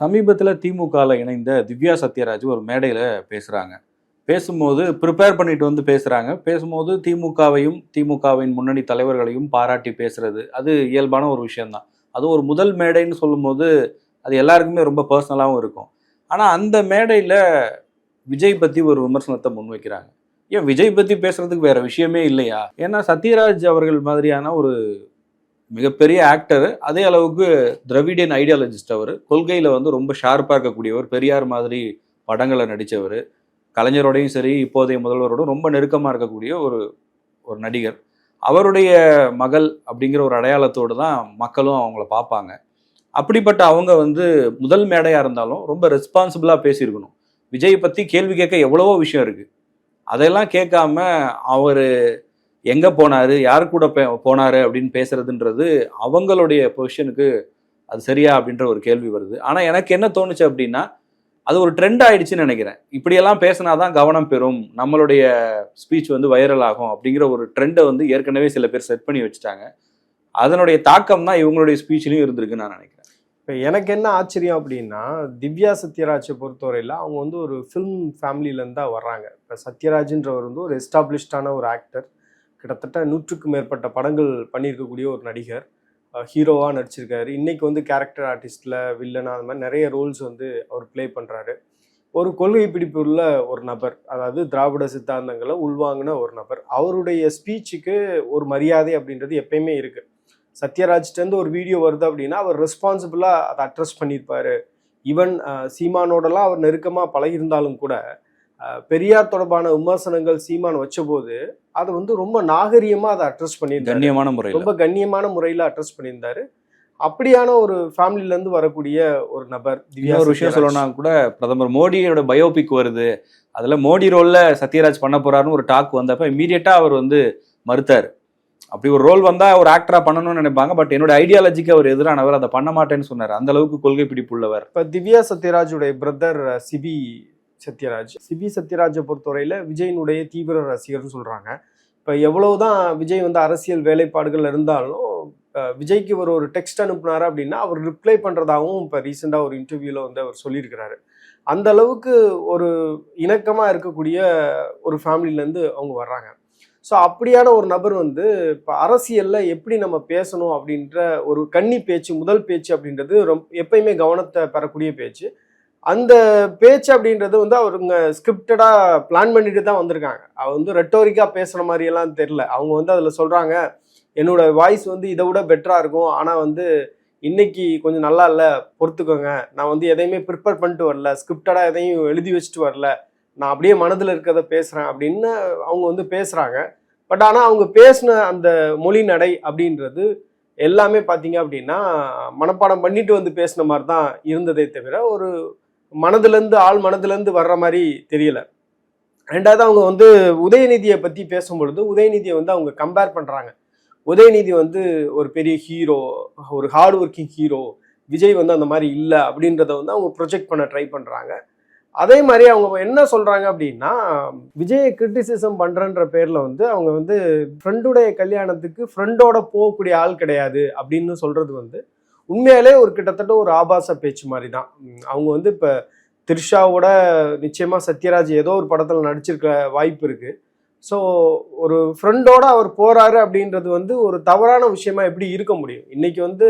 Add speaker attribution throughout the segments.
Speaker 1: சமீபத்தில் திமுகவில் இணைந்த திவ்யா சத்யராஜ் ஒரு மேடையில் பேசுகிறாங்க பேசும்போது ப்ரிப்பேர் பண்ணிட்டு வந்து பேசுகிறாங்க பேசும்போது திமுகவையும் திமுகவின் முன்னணி தலைவர்களையும் பாராட்டி பேசுறது. அது இயல்பான ஒரு விஷயம்தான். அது ஒரு முதல் மேடைன்னு சொல்லும்போது அது எல்லாருக்குமே ரொம்ப பர்சனலாகவும் இருக்கும். ஆனால் அந்த மேடையில் விஜய் பற்றி ஒரு விமர்சனத்தை முன்வைக்கிறாங்க. ஏன் விஜய் பற்றி பேசுறதுக்கு வேற விஷயமே இல்லையா? ஏன்னா சத்யராஜ் அவர்கள் மாதிரியான ஒரு மிகப்பெரிய ஆக்டர் அதே அளவுக்கு திராவிடியன் ஐடியாலஜிஸ்ட் அவர். கொள்கையில் வந்து ரொம்ப ஷார்ப்பாக இருக்கக்கூடியவர். பெரியார் மாதிரி படங்களை நடித்தவர் கலைஞரோடையும் சரி இப்போதைய முதல்வரோடும் ரொம்ப நெருக்கமாக இருக்கக்கூடிய ஒரு ஒரு நடிகர். அவருடைய மகள் அப்படிங்கிற ஒரு அடையாளத்தோடு தான் மக்களும் அவங்கள பார்ப்பாங்க. அப்படிப்பட்ட அவங்க வந்து முதல் மேடையாக இருந்தாலும் ரொம்ப ரெஸ்பான்சிபிளாக பேசியிருக்கணும். விஜய் பற்றி கேள்வி கேட்க எவ்வளவோ விஷயம் இருக்குது அதெல்லாம் கேட்காம அவர் எங்கே போனார் யார் கூட போனார் போனாரு அப்படின்னு பேசுறதுன்றது அவங்களுடைய பொசிஷனுக்கு அது சரியா அப்படின்ற ஒரு கேள்வி வருது. ஆனால் எனக்கு என்ன தோணுச்சு அப்படின்னா அது ஒரு ட்ரெண்ட் ஆயிடுச்சுன்னு நினைக்கிறேன். இப்படியெல்லாம் பேசினாதான் கவனம் பெறும். நம்மளுடைய ஸ்பீச் வந்து வைரல் ஆகும் அப்படிங்கிற ஒரு ட்ரெண்டை வந்து ஏற்கனவே சில பேர் செட் பண்ணி வச்சுட்டாங்க. அதனுடைய தாக்கம் தான் இவங்களுடைய ஸ்பீச்லையும் இருந்திருக்குன்னு நான் நினைக்கிறேன்.
Speaker 2: இப்போ எனக்கு என்ன ஆச்சரியம் அப்படின்னா திவ்யா சத்யராஜை பொறுத்தவரையில் அவங்க வந்து ஒரு ஃபிலிம் ஃபேமிலியிலேருந்து தான் வர்றாங்க. இப்போ சத்யராஜ்ன்றவர் வந்து ஒரு எஸ்டாப்ளிஷ்டான ஒரு ஆக்டர் கிட்டத்தட்ட நூற்றுக்கும் மேற்பட்ட படங்கள் பண்ணியிருக்கக்கூடிய ஒரு நடிகர். ஹீரோவாக நடிச்சிருக்காரு. இன்றைக்கி வந்து கேரக்டர் ஆர்டிஸ்டில் வில்லனா அந்த மாதிரி நிறைய ரோல்ஸ் வந்து அவர் ப்ளே பண்ணுறாரு ஒரு கொள்கை பிடிப்பு உள்ள ஒரு நபர் அதாவது திராவிட சித்தாந்தங்களை உள்வாங்கின ஒரு நபர். அவருடைய ஸ்பீச்சுக்கு ஒரு மரியாதை அப்படின்றது எப்பயுமே இருக்குது சத்யராஜ்டேருந்து ஒரு வீடியோ வருது அப்படின்னா அவர் ரெஸ்பான்சிபிளாக அதை அட்ரஸ் பண்ணியிருப்பார். ஈவன் சீமானோடலாம் அவர் நெருக்கமாக பழகியிருந்தாலும் கூட பெரியார் தொடர்பான விமர்சனங்கள் சீமான் வச்சபோது அதை வந்து ரொம்ப நாகரிகமாக அதை அட்ரஸ் பண்ணியிருந்தாரு.
Speaker 1: கண்ணியமான முறையில்.
Speaker 2: ரொம்ப கண்ணியமான முறையில் அட்ரஸ் பண்ணியிருந்தாரு. அப்படியான ஒரு ஃபேமிலில இருந்து வரக்கூடிய ஒரு நபர் திவ்யா
Speaker 1: இன்னொரு விஷயம். சொல்லணும்னா கூட பிரதமர் மோடியோட பயோபிக் வருது. அதுல மோடி ரோல்ல சத்யராஜ் பண்ண போறாருன்னு ஒரு டாக் வந்தப்ப இமீடியட்டா அவர் வந்து மறுத்தார். அப்படி ஒரு ரோல் வந்தா ஒரு ஆக்டரா பண்ணணும்னு நினைப்பாங்க. பட் என்னோட ஐடியாலஜிக்கு அவர் எதிரானவர் அதை பண்ண மாட்டேன்னு சொன்னார். அந்த அளவுக்கு கொள்கை பிடிப்புள்ளவர்
Speaker 2: இப்ப திவ்யா சத்யராஜுடைய பிரதர் சிபி சத்யராஜ். சிபி சத்யராஜை பொறுத்தவரையில் விஜயினுடைய தீவிர ரசிகர்னு சொல்கிறாங்க இப்போ எவ்வளவுதான் விஜய் வந்து அரசியல் வேலைப்பாடுகள் இருந்தாலும் விஜய்க்கு ஒரு ஒரு டெக்ஸ்ட் அனுப்புனாரு அப்படின்னா அவர் ரிப்ளை பண்ணுறதாகவும் இப்போ ரீசெண்டாக ஒரு இன்டர்வியூவில் வந்து அவர் சொல்லியிருக்கிறாரு. அந்த அளவுக்கு ஒரு இணக்கமாக இருக்கக்கூடிய ஒரு ஃபேமிலியிலேருந்து அவங்க வர்றாங்க. ஸோ அப்படியான ஒரு நபர் வந்து இப்போ அரசியலில் எப்படி நம்ம பேசணும் அப்படின்ற ஒரு கன்னி பேச்சு முதல் பேச்சு அப்படின்றது ரொம்ப எப்பயுமே கவனத்தை பெறக்கூடிய பேச்சு. அந்த பேச்சு அப்படின்றது வந்து அவருங்க ஸ்கிரிப்டடாக பிளான் பண்ணிட்டு தான் வந்திருக்காங்க. அவ வந்து ரெட்டோரிக்காக பேசுகிற மாதிரி எல்லாம் அவங்க வந்து அதில் சொல்கிறாங்க என்னோட வாய்ஸ் வந்து இதை விட பெட்டராக இருக்கும். ஆனால் வந்து இன்னைக்கு கொஞ்சம் நல்லா இல்லை. பொறுத்துக்கோங்க. நான் வந்து எதையுமே ப்ரிப்பேர் பண்ணிட்டு வரல. ஸ்கிரிப்டடாக எதையும் எழுதி வச்சுட்டு வரல. நான் அப்படியே மனதில் இருக்கிறத பேசுகிறேன் அப்படின்னு அவங்க வந்து பேசுகிறாங்க பட் ஆனால் அவங்க பேசின அந்த மொழி நடை அப்படின்றது எல்லாமே பார்த்தீங்க அப்படின்னா மனப்பாடம் பண்ணிட்டு வந்து பேசின மாதிரி தான் இருந்ததே தவிர ஒரு மனதிலேருந்து ஆள் மனதிலேருந்து வர்ற மாதிரி தெரியல. ரெண்டாவது அவங்க வந்து உதயநிதியை பற்றி பேசும்பொழுது உதயநிதியை வந்து அவங்க கம்பேர் பண்ணுறாங்க உதயநிதி வந்து ஒரு பெரிய ஹீரோ ஒரு ஹார்ட் ஒர்க்கிங் ஹீரோ விஜய் வந்து அந்த மாதிரி இல்லை அப்படின்றத வந்து அவங்க ப்ரொஜெக்ட் பண்ண ட்ரை பண்ணுறாங்க அதே மாதிரி அவங்க என்ன சொல்கிறாங்க அப்படின்னா விஜயை கிரிட்டிசிசம் பண்ணுறன்ற பேரில் வந்து அவங்க வந்து ஃப்ரெண்டுடைய கல்யாணத்துக்கு ஃப்ரெண்டோட போகக்கூடிய ஆள் கிடையாது அப்படின்னு சொல்கிறது வந்து உண்மையாலே ஒரு கிட்டத்தட்ட ஒரு ஆபாச பேச்சு மாதிரி தான் அவங்க வந்து இப்போ த்ரிஷாவோட நிச்சயமாக சத்யராஜ் ஏதோ ஒரு படத்தில் நடிச்சிருக்க வாய்ப்பு இருக்குது ஸோ ஒரு ஃப்ரெண்டோட அவர் போகிறாரு அப்படின்றது வந்து ஒரு தவறான விஷயமா எப்படி இருக்க முடியும்? இன்றைக்கி வந்து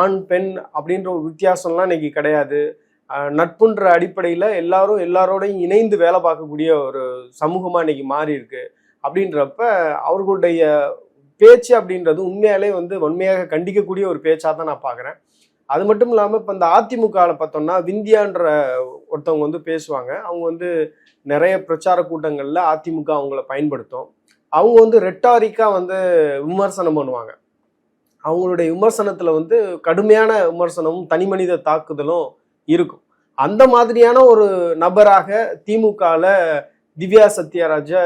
Speaker 2: ஆண் பெண் அப்படின்ற ஒரு வித்தியாசம்லாம் இன்றைக்கி கிடையாது. நட்புன்ற அடிப்படையில் எல்லாரும் எல்லாரோடையும் இணைந்து வேலை பார்க்கக்கூடிய ஒரு சமூகமாக இன்னைக்கு மாறி இருக்கு அப்படின்றப்ப அவர்களுடைய பேச்சு அப்படின்றது உண்மையாலே வந்து வன்மையாக கண்டிக்கக்கூடிய ஒரு பேச்சாக தான் நான் பார்க்குறேன். அது மட்டும் இல்லாமல் இப்போ இந்த அதிமுகவில் பார்த்தோம்னா விந்தியான்ற ஒருத்தவங்க வந்து பேசுவாங்க. அவங்க வந்து நிறைய பிரச்சார கூட்டங்களில் அதிமுக அவங்கள பயன்படுத்தும். அவங்க வந்து ரெட்டாரிக்காக வந்து விமர்சனம் பண்ணுவாங்க. அவங்களுடைய விமர்சனத்தில் வந்து கடுமையான விமர்சனமும் தனி மனித தாக்குதலும் இருக்கும். அந்த மாதிரியான ஒரு நபராக திமுகவில் திவ்யா சத்யராஜை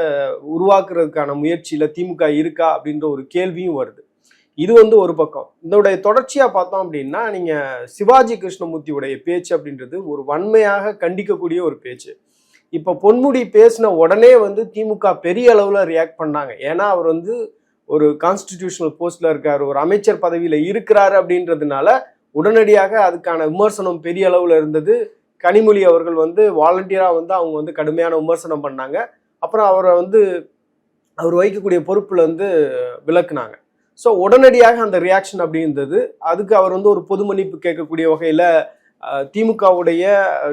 Speaker 2: உருவாக்குறதுக்கான முயற்சியில் திமுக இருக்கா அப்படின்ற ஒரு கேள்வியும் வருது. இது வந்து ஒரு பக்கம். இதோடைய தொடர்ச்சியாக பார்த்தோம் அப்படின்னா நீங்கள் சிவாஜி கிருஷ்ணமூர்த்தியுடைய பேச்சு அப்படின்றது ஒரு வன்மையாக கண்டிக்கக்கூடிய ஒரு பேச்சு. இப்போ பொன்முடி பேசின உடனே வந்து திமுக பெரிய அளவில் ரியாக்ட் பண்ணாங்க. ஏன்னா அவர் வந்து ஒரு கான்ஸ்டிடியூஷனல் போஸ்ட்ல இருக்கார் ஒரு அமைச்சர் பதவியில் இருக்கிறாரு அப்படின்றதுனால உடனடியாக அதுக்கான விமர்சனம் பெரிய அளவில் இருந்தது. கனிமொழி அவர்கள் வந்து வாலண்டியராக வந்து அவங்க வந்து கடுமையான விமர்சனம் பண்ணாங்க. அப்புறம் அவரை வந்து அவர் வகிக்கக்கூடிய பொறுப்பில் வந்து விளக்குனாங்க. ஸோ உடனடியாக அந்த ரியாக்ஷன் அப்படி இருந்தது. அதுக்கு அவர் வந்து ஒரு பொது மன்னிப்பு கேட்கக்கூடிய வகையில் திமுகவுடைய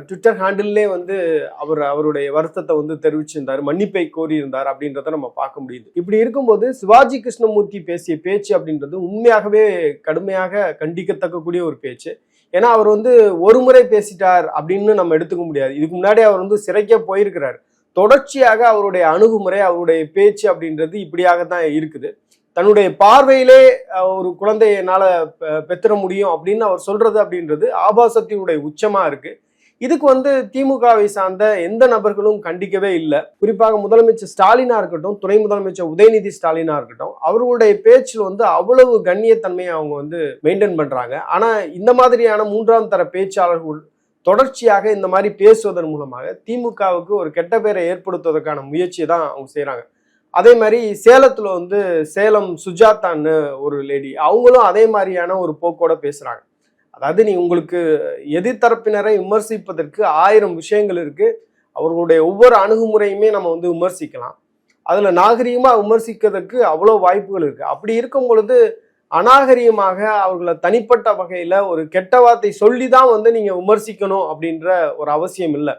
Speaker 2: ட்விட்டர் ஹேண்டில்லே வந்து அவர் அவருடைய வருத்தத்தை வந்து தெரிவிச்சிருந்தார் மன்னிப்பை கோரியிருந்தார் அப்படின்றத நம்ம பார்க்க முடியுது. இப்படி இருக்கும்போது சிவாஜி கிருஷ்ணமூர்த்தி பேசிய பேச்சு அப்படின்றது உண்மையாகவே கடுமையாக கண்டிக்கத்தக்கக்கூடிய ஒரு பேச்சு. ஏன்னா அவர் வந்து ஒரு முறை பேசிட்டார் அப்படின்னு நம்ம எடுத்துக்க முடியாது. இதுக்கு முன்னாடி அவர் வந்து சிறைக்கே போயிருக்கிறார். தொடர்ச்சியாக அவருடைய அணுகுமுறை அவருடைய பேச்சு அப்படின்றது இப்படியாக தான் இருக்குது. தன்னுடைய பார்வையிலே ஒரு குழந்தையை என்னால பெ- பெத்திர முடியும் அப்படின்னு அவர் சொல்றது அப்படின்றது ஆபாசத்தினுடைய உச்சமா இருக்கு. இதுக்கு வந்து திமுகவை சார்ந்த எந்த நபர்களும் கண்டிக்கவே இல்லை. குறிப்பாக முதலமைச்சர் ஸ்டாலினா இருக்கட்டும் துணை முதலமைச்சர் உதயநிதி ஸ்டாலினா இருக்கட்டும் அவர்களுடைய பேச்சில் வந்து அவ்வளவு கண்ணியத்தன்மையை அவங்க வந்து மெயின்டைன் பண்றாங்க. ஆனா இந்த மாதிரியான மூன்றாம் தர பேச்சாளர்கள் தொடர்ச்சியாக இந்த மாதிரி பேசுவதன் மூலமாக திமுகவுக்கு ஒரு கெட்ட பேரை ஏற்படுத்துவதற்கான முயற்சியை தான் அவங்க செய்கிறாங்க அதே மாதிரி சேலத்தில் வந்து சேலம் சுஜாதான்னு ஒரு லேடி அவங்களும் அதே மாதிரியான ஒரு போக்கோட பேசுகிறாங்க அதாவது நீ உங்களுக்கு எதிர்த்தரப்பினரை விமர்சிப்பதற்கு ஆயிரம் விஷயங்கள் இருக்கு. அவர்களுடைய ஒவ்வொரு அணுகுமுறையுமே நம்ம வந்து விமர்சிக்கலாம். அதுல நாகரீகமாக விமர்சிக்கிறதுக்கு அவ்வளோ வாய்ப்புகள் இருக்கு. அப்படி இருக்கும் பொழுது அநாகரிகமாக அவர்களை தனிப்பட்ட வகையில ஒரு கெட்ட வார்த்தை சொல்லி தான் வந்து நீங்க விமர்சிக்கணும் அப்படின்ற ஒரு அவசியம் இல்லை.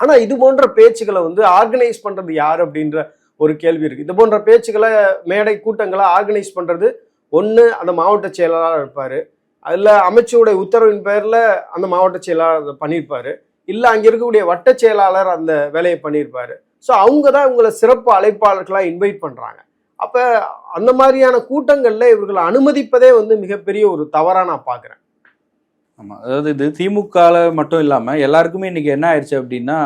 Speaker 2: ஆனா இது போன்ற பேச்சுக்களை வந்து ஆர்கனைஸ் பண்றது யார் அப்படின்ற ஒரு கேள்வி இருக்கு. இது போன்ற பேச்சுக்களை மேடை கூட்டங்களை ஆர்கனைஸ் பண்றது ஒன்று அந்த மாவட்ட செயலாளர் இருப்பாரு. அதில் அமைச்சருடைய உத்தரவின் பேரில் அந்த மாவட்ட செயலாளர் அதை பண்ணியிருப்பாரு. இல்லை அங்கே இருக்கக்கூடிய வட்ட செயலாளர் அந்த வேலையை பண்ணியிருப்பாரு. ஸோ அவங்க தான் இவங்களை சிறப்பு அழைப்பாளர்களாக இன்வைட் பண்ணுறாங்க அப்போ அந்த மாதிரியான கூட்டங்களில் இவர்களை அனுமதிப்பதே வந்து மிகப்பெரிய ஒரு தவறாக நான் பார்க்குறேன்.
Speaker 1: ஆமாம் அதாவது இது திமுகவில் மட்டும் இல்லாமல் எல்லாருக்குமே இன்றைக்கி என்ன ஆயிடுச்சு அப்படின்னா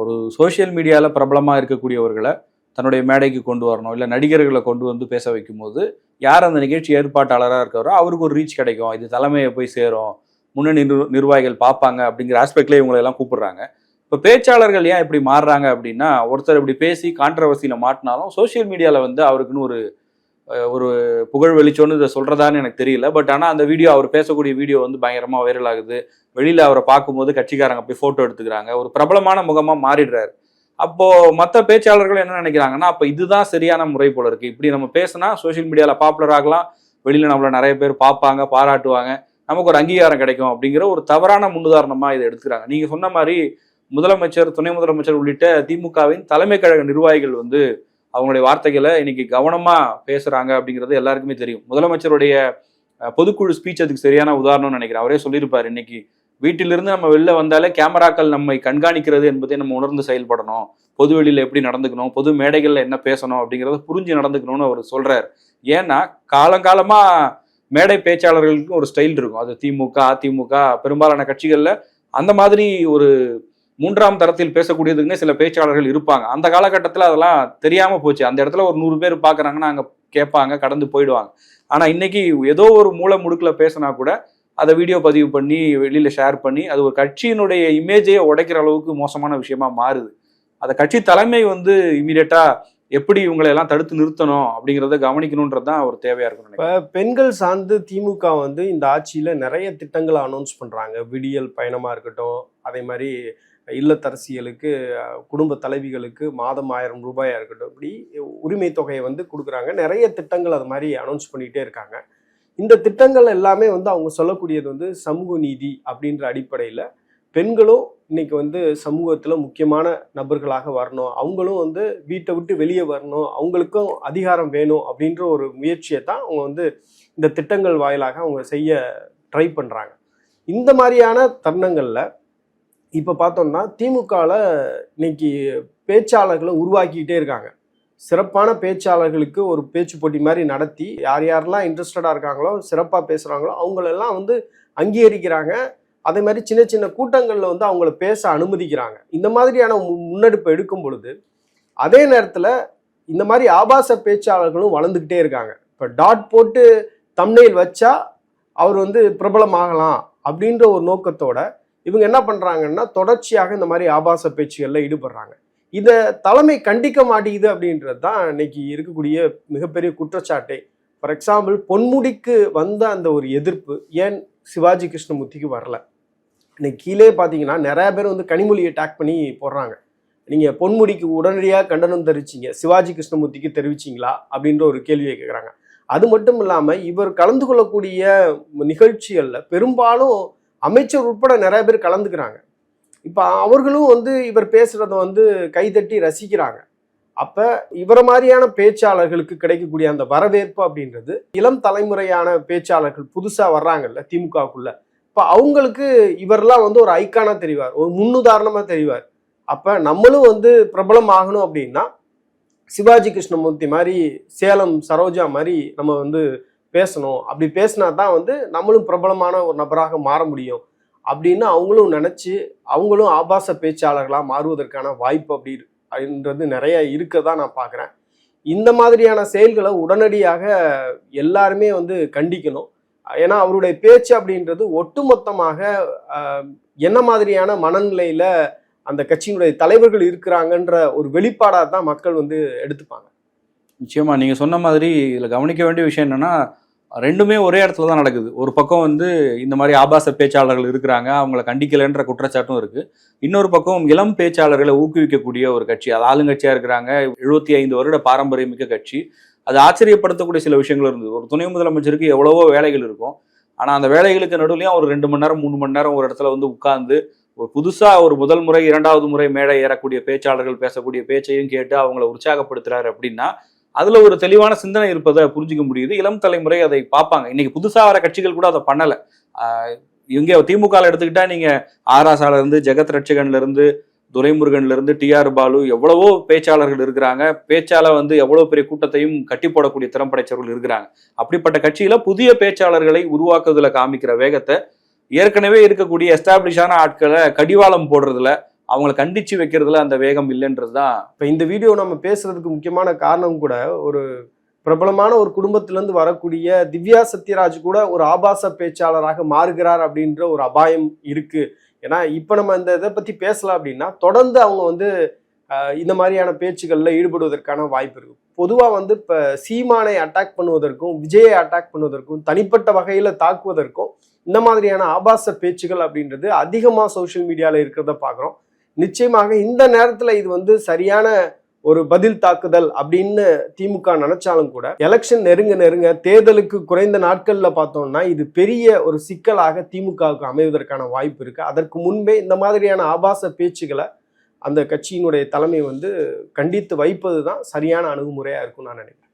Speaker 1: ஒரு சோஷியல் மீடியாவில் பிரபலமாக இருக்கக்கூடியவர்களை தன்னுடைய மேடைக்கு கொண்டு வரணும் இல்லை நடிகர்களை கொண்டு வந்து பேச வைக்கும்போது யார் அந்த நிகழ்ச்சி ஏற்பாட்டாளராக இருக்காரோ அவருக்கு ஒரு ரீச் கிடைக்கும். இது தலைமையை போய் சேரும் முன்னணி நிர்வாகிகள் பார்ப்பாங்க அப்படிங்கிற ஆஸ்பெக்ட்லேயே இவங்களை எல்லாம் கூப்பிடுறாங்க. இப்போ பேச்சாளர்கள் ஏன் இப்படி மாறுறாங்க அப்படின்னா ஒருத்தர் இப்படி பேசி கான்ட்ரவர்சியில் மாட்டினாலும் சோஷியல் மீடியாவில் வந்து அவருக்குன்னு ஒரு ஒரு புகழ் வெளிச்சோன்னு இதை சொல்கிறதான்னு எனக்கு தெரியல. பட் ஆனால் அந்த வீடியோ அவர் பேசக்கூடிய வீடியோ வந்து பயங்கரமாக வைரல் ஆகுது. வெளியில் அவரை பார்க்கும்போது கட்சிக்காரங்க போய் ஃபோட்டோ எடுத்துக்கிறாங்க. ஒரு பிரபலமான முகமாக மாறிடுறாரு. அப்போ மற்ற பேச்சாளர்கள் என்ன நினைக்கிறாங்கன்னா அப்போ இதுதான் சரியான முறை போல இருக்கு. இப்படி நம்ம பேசினா சோஷியல் மீடியாவில் பாப்புலர் ஆகலாம். வெளியில் நம்மள நிறைய பேர் பார்ப்பாங்க பாராட்டுவாங்க. நமக்கு ஒரு அங்கீகாரம் கிடைக்கும் அப்படிங்கிற ஒரு தவறான முன்னுதாரணமாக இதை எடுத்துக்கிறாங்க. நீங்க சொன்ன மாதிரி முதலமைச்சர் துணை முதலமைச்சர் உள்ளிட்ட திமுகவின் தலைமை கழக நிர்வாகிகள் வந்து அவங்களுடைய வார்த்தைகளை இன்னைக்கு கவனமா பேசுறாங்க அப்படிங்கிறது எல்லாருக்குமே தெரியும். முதலமைச்சருடைய பொதுக்குழு ஸ்பீச் அதுக்கு சரியான உதாரணம்னு நினைக்கிறேன். அவரே சொல்லியிருப்பாரு இன்னைக்கு. வீட்டிலிருந்து நம்ம வெளில வந்தாலே கேமராக்கள் நம்மை கண்காணிக்கிறது என்பதை நம்ம உணர்ந்து செயல்படணும். பொது வெளியில் எப்படி நடந்துக்கணும் பொது மேடைகளில் என்ன பேசணும் அப்படிங்கறத புரிஞ்சு நடந்துக்கணும்னு அவர் சொல்கிறார் ஏன்னா காலங்காலமாக மேடை பேச்சாளர்களுக்கும் ஒரு ஸ்டைல் இருக்கும். அது திமுக அதிமுக பெரும்பாலான கட்சிகளில் அந்த மாதிரி ஒரு மூன்றாம் தரத்தில் பேசக்கூடியதுக்குன்னே சில பேச்சாளர்கள் இருப்பாங்க. அந்த காலகட்டத்தில் அதெல்லாம் தெரியாமல் போச்சு. அந்த இடத்துல ஒரு நூறு பேர் பார்க்குறாங்கன்னா அங்கே கேட்பாங்க கடந்து போயிடுவாங்க. ஆனால் இன்னைக்கு ஏதோ ஒரு மூளை முடுக்கில் பேசினா கூட அதை வீடியோ பதிவு பண்ணி வெளியில் ஷேர் பண்ணி அது ஒரு கட்சியினுடைய இமேஜையே உடைக்கிற அளவுக்கு மோசமான விஷயமா மாறுது. அந்த கட்சி தலைமை வந்து இமீடியட்டா எப்படி இவங்களை எல்லாம் தடுத்து நிறுத்தணும் அப்படிங்கிறத கவனிக்கணுன்றது தான் ஒரு தேவையா இருக்கும்
Speaker 2: இப்போ பெண்கள் சார்ந்து திமுக வந்து இந்த ஆட்சியில நிறைய திட்டங்களை அனௌன்ஸ் பண்றாங்க. விடியல் பயணமா இருக்கட்டும் அதே மாதிரி இல்லத்தரசிகளுக்கு குடும்ப தலைவிகளுக்கு மாதம் ஆயிரம் ரூபாயா இருக்கட்டும் இப்படி உரிமை தொகையை வந்து கொடுக்குறாங்க. நிறைய திட்டங்கள் அது மாதிரி அனௌன்ஸ் பண்ணிக்கிட்டே இருக்காங்க. இந்த திட்டங்கள் எல்லாமே வந்து அவங்க சொல்லக்கூடியது வந்து சமூக நீதி அப்படின்ற அடிப்படையில் பெண்களும் இன்னைக்கு வந்து சமூகத்தில் முக்கியமான நபர்களாக வரணும். அவங்களும் வந்து வீட்டை விட்டு வெளியே வரணும். அவங்களுக்கும் அதிகாரம் வேணும் அப்படின்ற ஒரு முயற்சியை தான் அவங்க வந்து இந்த திட்டங்கள் வாயிலாக அவங்க செய்ய ட்ரை பண்ணுறாங்க இந்த மாதிரியான தருணங்களில் இப்போ பார்த்தோம்னா திமுகவில் இன்னைக்கு பேச்சாளர்களை உருவாக்கிக்கிட்டே இருக்காங்க. சிறப்பான பேச்சாளர்களுக்கு ஒரு பேச்சு போட்டி மாதிரி நடத்தி யார் யாரெல்லாம் இன்ட்ரெஸ்டடாக இருக்காங்களோ சிறப்பாக பேசுகிறாங்களோ அவங்களெல்லாம் வந்து அங்கீகரிக்கிறாங்க. அதே மாதிரி சின்ன சின்ன கூட்டங்களில் வந்து அவங்கள பேச அனுமதிக்கிறாங்க. இந்த மாதிரியான மு- முன்னெடுப்பு எடுக்கும் பொழுது அதே நேரத்தில் இந்த மாதிரி ஆபாச பேச்சாளர்களும் வளர்ந்துக்கிட்டே இருக்காங்க. இப்போ டாட் போட்டு தம்னையில் வச்சா அவர் வந்து பிரபலமாகலாம் அப்படின்ற ஒரு நோக்கத்தோட இவங்க என்ன பண்ணுறாங்கன்னா தொடர்ச்சியாக இந்த மாதிரி ஆபாச பேச்சுகளில் ஈடுபடுறாங்க. இதை தலைமை கண்டிக்க மாட்டேங்குது அப்படின்றது தான் இன்னைக்கு இருக்கக்கூடிய மிகப்பெரிய குற்றச்சாட்டே. ஃபார் எக்ஸாம்பிள் பொன்முடிக்கு வந்த அந்த ஒரு எதிர்ப்பு ஏன் சிவாஜி கிருஷ்ணமூர்த்திக்கு வரல? இன்னைக்கு கீழே பார்த்தீங்கன்னா நிறைய பேர் வந்து கனிமொழியை டேக் பண்ணி போடுறாங்க. நீங்கள் பொன்முடிக்கு உடனடியாக கண்டனம் தெரிவிச்சிங்க சிவாஜி கிருஷ்ணமூர்த்திக்கு தெரிவிச்சிங்களா? அப்படின்ற ஒரு கேள்வியை கேட்குறாங்க அது மட்டும் இல்லாமல் இவர் கலந்து கொள்ளக்கூடிய நிகழ்ச்சிகளில் பெரும்பாலும் அமைச்சர் உட்பட நிறைய பேர் கலந்துக்கிறாங்க. இப்போ அவர்களும் வந்து இவர் பேசுறத வந்து கைதட்டி ரசிக்கிறாங்க. அப்ப இவரை மாதிரியான பேச்சாளர்களுக்கு கிடைக்கக்கூடிய அந்த வரவேற்பு அப்படின்றது இளம் தலைமுறையான பேச்சாளர்கள் புதுசா வர்றாங்கல்ல திமுகவுக்குள்ள. இப்ப அவங்களுக்கு இவரெல்லாம் வந்து ஒரு ஐக்கானா தெரிவார் ஒரு முன்னுதாரணமா தெரிவார். அப்ப நம்மளும் வந்து பிரபலம் ஆகணும் அப்படின்னா சிவாஜி கிருஷ்ணமூர்த்தி மாதிரி சேலம் சரோஜா மாதிரி நம்ம வந்து பேசணும். அப்படி பேசினா தான் வந்து நம்மளும் பிரபலமான ஒரு நபராக மாற முடியும். அப்படின்னு அவங்களும் நினச்சி அவங்களும் ஆபாச பேச்சாளர்களாக மாறுவதற்கான வாய்ப்பு அப்படி அப்படின்றது நிறைய இருக்கதா நான் பார்க்குறேன் இந்த மாதிரியான செயல்களை உடனடியாக எல்லாருமே வந்து கண்டிக்கணும். ஏன்னா அவருடைய பேச்சு அப்படின்றது ஒட்டுமொத்தமாக என்ன மாதிரியான மனநிலையில் அந்த கட்சியினுடைய தலைவர்கள் இருக்கிறாங்கன்ற ஒரு வெளிப்பாடாக தான் மக்கள் வந்து எடுத்துப்பாங்க.
Speaker 1: நிச்சயமா நீங்கள் சொன்ன மாதிரி இதில் கவனிக்க வேண்டிய விஷயம் என்னென்னா ரெண்டுமே ஒரே இடத்துல தான் நடக்குது. ஒரு பக்கம் வந்து இந்த மாதிரி ஆபாச பேச்சாளர்கள் இருக்கிறாங்க அவங்கள கண்டிக்கலைன்ற குற்றச்சாட்டும் இருக்குது இன்னொரு பக்கம் இளம் பேச்சாளர்களை ஊக்குவிக்கக்கூடிய ஒரு கட்சி அது ஆளுங்கட்சியாக இருக்கிறாங்க எழுபத்தி ஐந்து வருட பாரம்பரியமிக்க கட்சி. அது ஆச்சரியப்படுத்தக்கூடிய சில விஷயங்கள் இருந்தது. ஒரு துணை முதலமைச்சருக்கு எவ்வளவோ வேலைகள் இருக்கும். ஆனால் அந்த வேலைகளுக்கு நடுவிலையும் ஒரு ரெண்டு மணி நேரம் மூணு மணி நேரம் ஒரு இடத்துல வந்து உட்கார்ந்து ஒரு புதுசாக ஒரு முதல் முறை இரண்டாவது முறை மேடை ஏறக்கூடிய பேச்சாளர்கள் பேசக்கூடிய பேச்சையும் கேட்டு அவங்கள உற்சாகப்படுத்துறாரு அப்படின்னா அதுல ஒரு தெளிவான சிந்தனை இருப்பதை புரிஞ்சுக்க முடியுது. இளம் தலைமுறை அதை பார்ப்பாங்க. இன்னைக்கு புதுசா வர கட்சிகள் கூட அதை பண்ணல. இங்கே இங்க திமுக எடுத்துக்கிட்டா நீங்க ஆராசால இருந்து ஜெகத் ரட்சகன்ல இருந்து துரைமுருகன்ல இருந்து டிஆர் பாலு எவ்வளவோ பேச்சாளர்கள் இருக்கிறாங்க. பேச்சால வந்து எவ்வளவு பெரிய கூட்டத்தையும் கட்டி போடக்கூடிய திறம் படைச்சவர்கள் இருக்கிறாங்க. அப்படிப்பட்ட கட்சியில புதிய பேச்சாளர்களை உருவாக்குறதுல காமிக்கிற வேகத்தை ஏற்கனவே இருக்கக்கூடிய எஸ்டாப்ளிஷான ஆட்களை கடிவாளம் போடுறதுல அவங்கள கண்டிச்சு வைக்கிறதுல அந்த வேகம் இல்லைன்றது தான்.
Speaker 2: இப்போ இந்த வீடியோ நம்ம பேசுறதுக்கு முக்கியமான காரணம் கூட ஒரு பிரபலமான ஒரு குடும்பத்திலேருந்து வரக்கூடிய திவ்யா சத்யராஜ் கூட ஒரு ஆபாச பேச்சாளராக மாறுகிறார் அப்படின்ற ஒரு அபாயம் இருக்கு. ஏன்னா இப்போ நம்ம இந்த இதை பற்றி பேசலாம் அப்படின்னா தொடர்ந்து அவங்க வந்து இந்த மாதிரியான பேச்சுகளில் ஈடுபடுவதற்கான வாய்ப்பு இருக்கு. பொதுவாக வந்து இப்போ சீமானை அட்டாக் பண்ணுவதற்கும் விஜயை அட்டாக் பண்ணுவதற்கும் தனிப்பட்ட வகையில் தாக்குவதற்கும் இந்த மாதிரியான ஆபாச பேச்சுகள் அப்படின்றது அதிகமாக சோஷியல் மீடியாவில் இருக்கிறத பார்க்குறோம் நிச்சயமாக இந்த நேரத்தில் இது வந்து சரியான ஒரு பதில் தாக்குதல் அப்படின்னு திமுக நினைச்சாலும் கூட எலெக்ஷன் நெருங்க நெருங்க தேர்தலுக்கு குறைந்த நாட்கள்ல பார்த்தோம்னா இது பெரிய ஒரு சிக்கலாக திமுகவுக்கு அமைவதற்கான வாய்ப்பு இருக்கு. அதற்கு முன்பே இந்த மாதிரியான ஆபாச பேச்சுகளை அந்த கட்சியினுடைய தலைமை வந்து கண்டித்து வைப்பது தான் சரியான அணுகுமுறையா இருக்கும் நான் நினைக்கிறேன்.